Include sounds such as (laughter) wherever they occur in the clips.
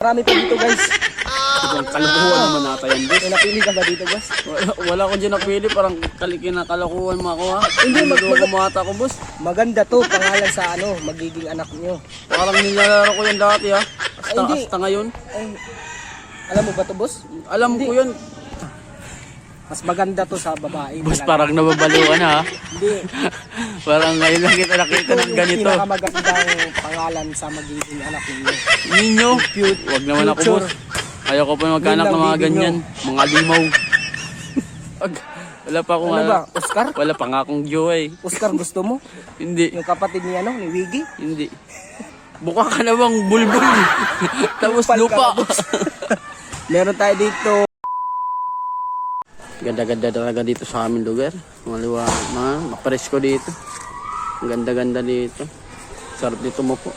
Marami pa dito guys. Ibang kalokohan naman nata yan. May napili ka ba dito boss? Wala, wala ko dyan napili, parang kalikin na kalokohan mo ako ha. Hindi, mag- ko, boss. Maganda to, pangalan sa ano, magiging anak nyo. Parang nilalaro ko yan dati ha. Hasta, Ay, hindi. hasta ngayon. Ay, alam mo ba to boss? Alam ko yan. Mas maganda to sa babae. Boss, talaga. parang nababaliwan ha. Hindi. (laughs) parang ngayon lang kita nakita Ito ng yung ganito. pinakamagandang pangalan sa magiging anak ninyo. Ninyo, wag naman ako, boss. Ayoko pa magkanak ng mga ganyan. Mga limaw. (laughs) Wala pa akong Ano ba? Oscar? Wala pa nga akong eh. Oscar gusto mo? Hindi. Yung kapatid ni ano, ni Wiggy? Hindi. Buka ka na bang bulbul? (laughs) Tapos lupa. na. Meron tayo dito. Ganda-ganda talaga dito sa aming lugar. Maliwa, mga mapresko dito. Ang ganda-ganda dito. Sarap dito mo po.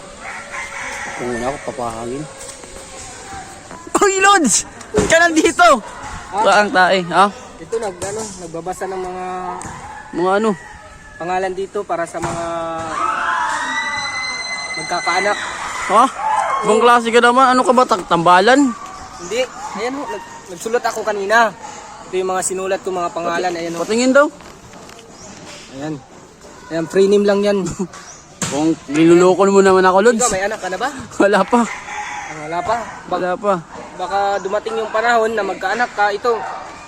Kung wala ako, papahangin. Uy, Lods! Ka nandito! Saan tayo? Ha? Ito nag, ano, nagbabasa ng mga Mga ano? pangalan dito para sa mga magkakaanak. Ha? Ibang klase ka naman. Ano ka ba? Tambalan? Hindi. Ayan ho, nag, nagsulat ako kanina. Ito yung mga sinulat ko mga pangalan. Ayan ho. Patingin daw. Ayan. Ayan, free name lang yan. (laughs) Kung niluloko mo naman ako, Lods. Ikaw, may anak ka na ba? (laughs) Wala pa. Ah, wala pa. Bak- Wala pa. baka dumating yung panahon na magkaanak ka. Ito,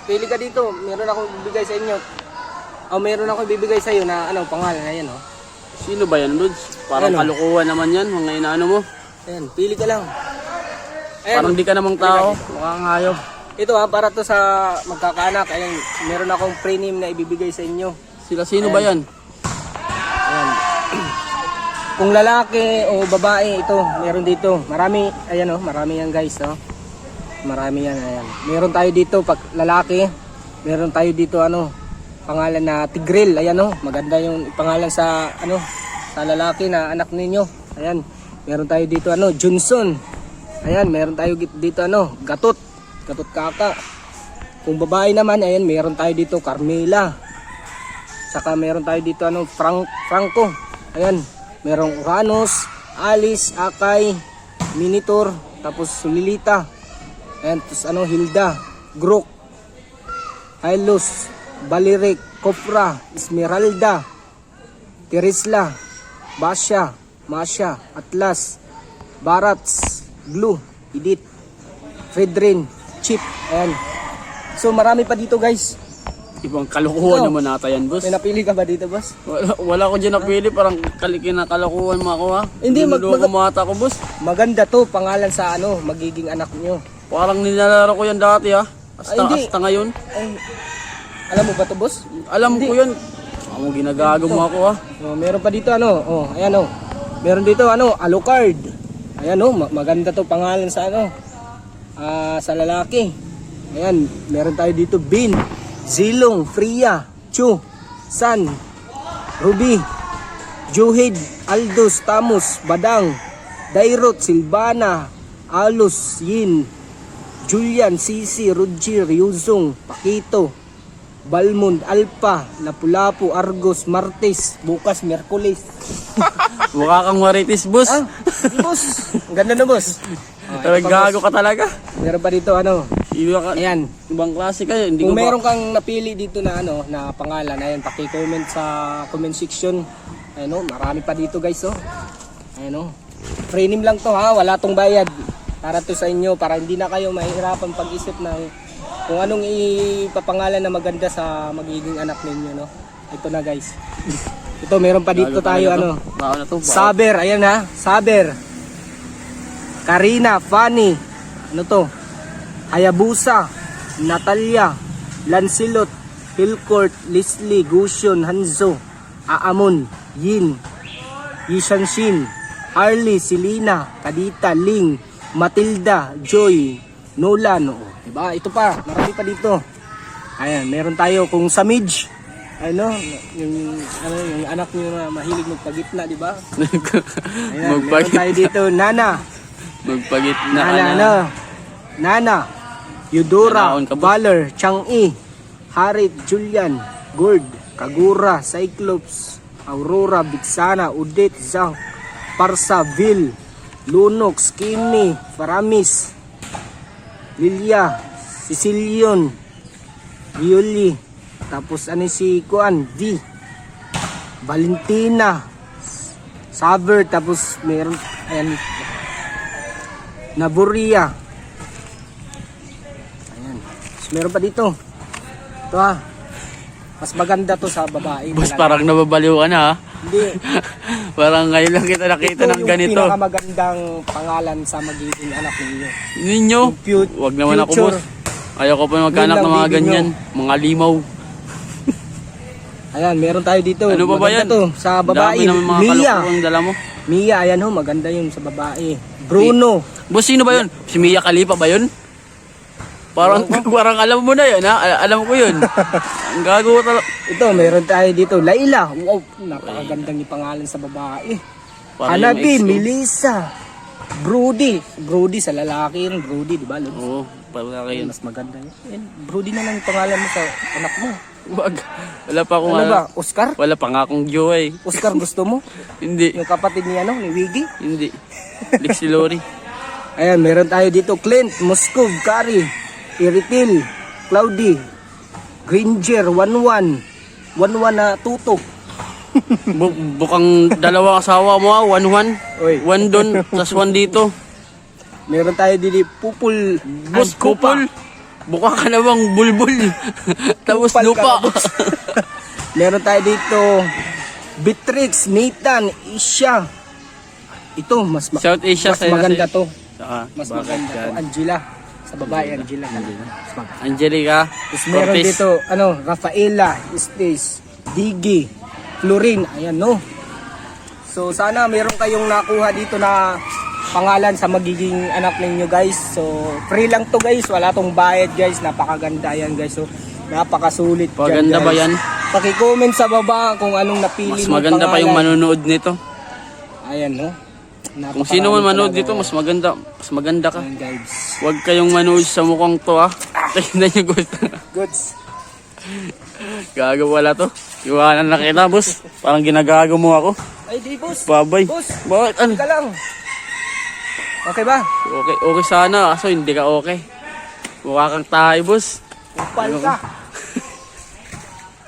pili ka dito. Meron akong bibigay sa inyo. O meron akong bibigay sa iyo na ano, pangalan. Ayan ho. Sino ba yan, Lods? Parang Ano? kalukuhan naman yan. Mga inaano mo. Ayan, pili ka lang. Ayan. Parang di ka namang tao. Mukhang hayop. Ito ha, para to sa magkakaanak. Ayan, meron akong free name na ibibigay sa inyo. Sila sino ba yan? Ayan. (clears throat) Kung lalaki o babae, ito, meron dito. Marami, ayan oh, marami yan guys, oh. Marami yan, ayan. Meron tayo dito, pag lalaki, meron tayo dito, ano, pangalan na Tigril, ayan oh. Maganda yung pangalan sa, ano, sa lalaki na anak ninyo. Ayan, meron tayo dito, ano, Johnson. Ayan, meron tayo dito, ano, Gatot. Gatot Kaka. Kung babae naman, ayan, meron tayo dito, Carmela. Saka meron tayo dito ano, Frank, Franco. Ayan, merong Uranus, Alice, Akay, Minitor, tapos Sulilita. Ayan, tapos ano, Hilda, Grook, Hylos, Balirik, Kopra, Esmeralda, Teresla, Basya, Masya, Atlas, Barats, Blue, Edith, Fredrin, Chip. Ayan. So marami pa dito guys. Ibang kalukuhan Ikaw. naman nata yan, boss. May napili ka ba dito boss? Wala, wala ko dyan napili, parang kalikin na kalokohan mo ako ha. Hindi, mag- mag- mo ata ako, boss. Maganda to, pangalan sa ano, magiging anak nyo. Parang nilalaro ko yan dati ha. Hasta, Ay, hindi. hasta ngayon. Ay, alam mo ba to boss? Alam ko yan. Ako ginagago mo ako ha. Oh, meron pa dito ano, oh, ayan oh. Meron dito ano, Alucard. Ayan oh, ma- maganda to pangalan sa ano. Ah, sa lalaki. Ayan, meron tayo dito Bin, Zilong, Fria, Chu, San, Ruby, Juhid, Aldous, Tamus, Badang, Dairot, Silvana, Alus, Yin, Julian, Sisi, Roger, Yuzong, Pakito, Balmond, Alpa, Lapu-Lapu, Argos, Martes, bukas, Merkulis. (laughs) Mukha kang maritis, boss. Ah, boss. Ganda na, boss. Talagang gago ka talaga. Meron pa dito, ano. Iba ka, Ayan. ibang klase kayo. Hindi Kung ko meron ba... kang napili dito na ano, na pangalan, ayan, paki-comment sa comment section. Ayan oh, marami pa dito guys oh. Ayan oh. Free name lang to ha, wala tong bayad. Para to sa inyo, para hindi na kayo mahirapan pag-isip ng kung anong ipapangalan na maganda sa magiging anak ninyo, no? Ito na guys. Ito, meron pa dito tayo, ano. Saber, ayan ha, Saber. Karina, Fanny, ano to? Hayabusa, Natalia, Lancelot, Hilcourt, Leslie, Gusion, Hanzo, Aamon, Yin, Yishanshin, Harley, Selena, Kadita, Ling, Matilda, Joy, Nolan, oh, diba? Ito pa, marami pa dito. Ayan, meron tayo kung sa Midge, ano, yung, ano, yung anak niyo na mahilig magpagitna, di ba? (laughs) Ayan, meron tayo dito, Nana, Magpagit na ka Nana, na. ano, Nana, Eudora, Nanaon ka ba? Valor, Chang'i, Harit, Julian, Gord, Kagura, Cyclops, Aurora, Bigsana, Udit, Zhang, Parsa, Vil, Lunox, Kimi, Faramis, Lilia, Sicilion, Violi, tapos ano si Kuan, D, Valentina, Saber, tapos meron, ayan, Naburia. Ayan. Tapos meron pa dito. Ito ha. Mas maganda to sa babae. Boss, talaga. parang nababaliw ka na ha. Hindi. (laughs) Parang ngayon lang kita nakita Ito ng yung ganito. pinakamagandang pangalan sa magiging anak ninyo. Ninyo, Yung wag naman ako future. boss. Ayoko pa magkanak ng mga ganyan. Mga limaw. Ayan, meron tayo dito. Ano ba ba yan? To, sa babae. Dami naman mga Mia. kalukuang dala mo. Mia, ayan ho, maganda yun sa babae. Bruno. Boss, sino ba yun? Si Mia Khalifa ba yun? Parang, (laughs) parang alam mo na yun ha? Al- Alam ko yun. Ang gago talaga. Ito, meron tayo dito. Laila. Wow, napakagandang yung pangalan sa babae. Parang yung Hanabi, ex ko. Melissa. Brody. Brody sa lalaki yun. Brody, di ba? Lods? Oo, parang kayo. Mas maganda yun. Brody na lang yung pangalan mo sa anak mo. Wag. Wala pa akong Ano ba? Oscar? Wala pa nga akong jowa eh. Oscar gusto mo? (laughs) Hindi. Yung kapatid ni ano, ni Wiggy? Hindi. Lixie Lori. Ayan, meron tayo dito. Clint, Moscov, Kari, Iritil, Cloudy, Granger, 11. 11 na tutok. Bu- bukang dalawang asawa mo ah. One one. Oy. One doon, tas one dito. Meron tayo dito Pupul, Boss, and Buka ka namang bulbul. (laughs) Tapos Kupal ka lupa. (laughs) meron tayo dito Beatrix, Nathan, Isha. Ito, mas, ma- South Asia mas sa'yo maganda to. Saka, Mas maganda to. Angela. Sa babae, Angela. Mas maganda. Angelica. Tapos meron Cortez. dito, ano, Rafaela, Estes, Digi, Florin, ayan no. So sana meron kayong nakuha dito na pangalan sa magiging anak ninyo guys. So free lang to guys, wala tong bayad guys, napakaganda yan guys. So napakasulit Paganda ba yan? Paki-comment sa baba kung anong napili Mas maganda pa yung manonood nito. Ayan no. Kung sino man manood dito, mas maganda. Mas maganda ka. Ayan guys. Huwag kayong manood sa mukhang to ah. (laughs) Tingnan niyo gusto. Goods. Gago wala to. Iwanan na kita, boss. Parang ginagago mo ako. Ay di boss. Babay. Boss. Bakit? Ano? Ka lang. Okay ba? Okay, okay sana. Kaso hindi ka okay. Mukha kang tayo, boss. Upal ka.